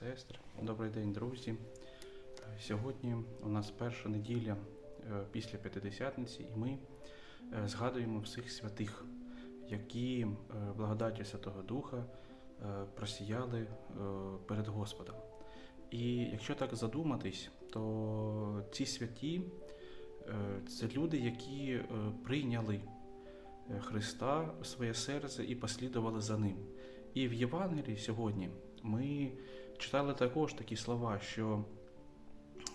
сестри. Добрий день, друзі. Сьогодні у нас перша неділя е, після П'ятидесятниці, і ми е, згадуємо всіх святих, які е, благодаті Святого Духа е, просіяли е, перед Господом. І якщо так задуматись, то ці святі е, це люди, які е, прийняли е, Христа в своє серце і послідували за ним. І в Євангелії сьогодні ми читали також такі слова, що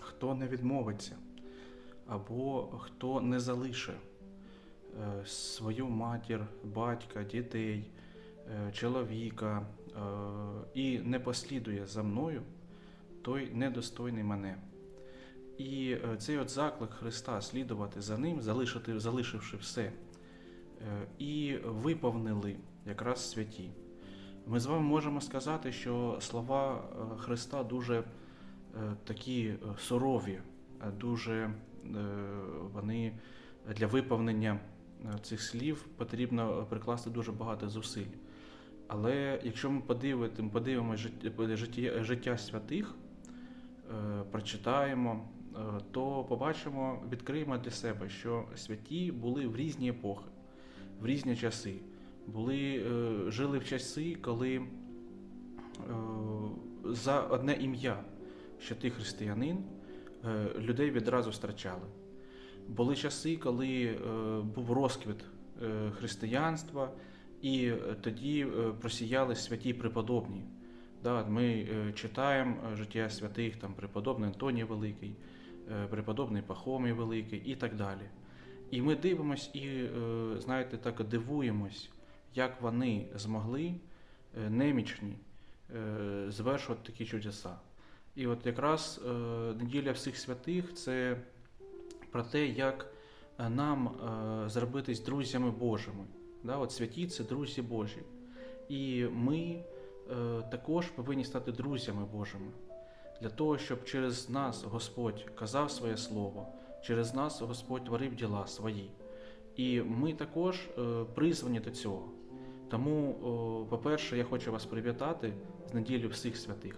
хто не відмовиться, або хто не залише е, свою матір, батька, дітей, е, чоловіка е, і не послідує за мною, той недостойний мене. І цей от заклик Христа слідувати за ним, залишити, залишивши все, і виповнили якраз святі. Ми з вами можемо сказати, що слова е, Христа дуже е, такі е, сурові, дуже вони для виповнення цих слів потрібно прикласти дуже багато зусиль. Але якщо ми подивимо, подивимося життя, святих, прочитаємо, то побачимо, відкриємо для себе, що святі були в різні епохи, в різні часи. Були, е, жили в часи, коли е, за одне ім'я, що ти християнин, е, людей відразу страчали. Були часи, коли був розквіт християнства, і тоді просіяли святі преподобні. Ми читаємо життя святих, там преподобний Антоній Великий, преподобний Пахомій Великий і так далі. І ми дивимось і, знаєте, так дивуємось, як вони змогли е, немічні е, звершувати такі чудеса. І от якраз е, неділя всіх святих це про те, як нам зробитись друзями Божими. От святі це друзі Божі. І ми також повинні стати друзями Божими для того, щоб через нас Господь казав своє слово, через нас Господь творив діла свої. І ми також призвані до цього. Тому, по-перше, я хочу вас привітати з неділю всіх святих.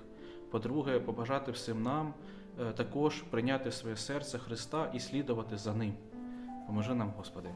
По-друге, побажати всім нам е, також прийняти в своє серце Христа і слідувати за Ним. Поможи нам, Господи.